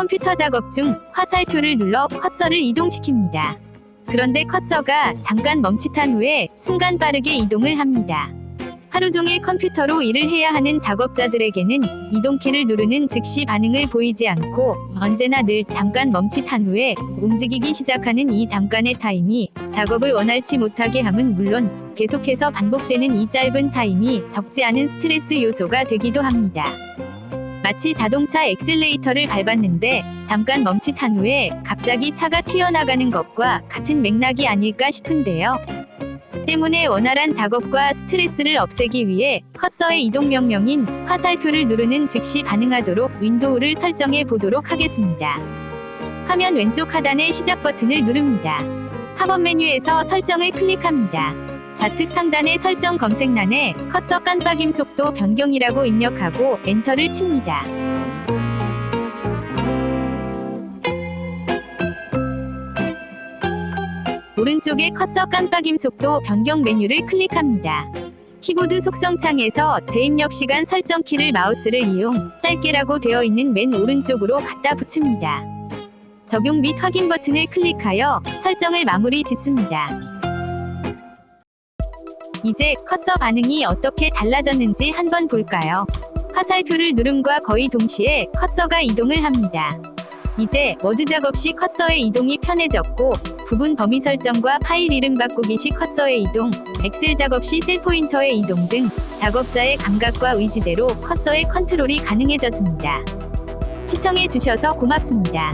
컴퓨터 작업 중 화살표를 눌러 커서를 이동시킵니다. 그런데 커서가 잠깐 멈칫한 후에 순간 빠르게 이동을 합니다. 하루 종일 컴퓨터로 일을 해야 하는 작업자들에게는 이동키를 누르는 즉시 반응을 보이지 않고 언제나 늘 잠깐 멈칫한 후에 움직이기 시작하는 이 잠깐의 타임이 작업을 원활치 못하게 함은 물론 계속해서 반복되는 이 짧은 타임이 적지 않은 스트레스 요소가 되기도 합니다. 마치 자동차 엑셀레이터를 밟았는데 잠깐 멈칫한 후에 갑자기 차가 튀어나가는 것과 같은 맥락이 아닐까 싶은데요. 때문에 원활한 작업과 스트레스를 없애기 위해 커서의 이동 명령인 화살표를 누르는 즉시 반응하도록 윈도우를 설정해 보도록 하겠습니다. 화면 왼쪽 하단의 시작 버튼을 누릅니다. 팝업 메뉴에서 설정을 클릭합니다. 좌측 상단의 설정 검색란에 커서 깜빡임 속도 변경이라고 입력하고 엔터를 칩니다. 오른쪽에 커서 깜빡임 속도 변경 메뉴를 클릭합니다. 키보드 속성 창에서 재입력 시간 설정 키를 마우스를 이용 짧게라고 되어 있는 맨 오른쪽으로 갖다 붙입니다. 적용 및 확인 버튼을 클릭하여 설정을 마무리 짓습니다. 이제 커서 반응이 어떻게 달라졌는지 한번 볼까요? 화살표를 누름과 거의 동시에 커서가 이동을 합니다. 이제 워드 작업 시 커서의 이동이 편해졌고 부분 범위 설정과 파일 이름 바꾸기 시 커서의 이동, 엑셀 작업 시 셀 포인터의 이동 등 작업자의 감각과 의지대로 커서의 컨트롤이 가능해졌습니다. 시청해 주셔서 고맙습니다.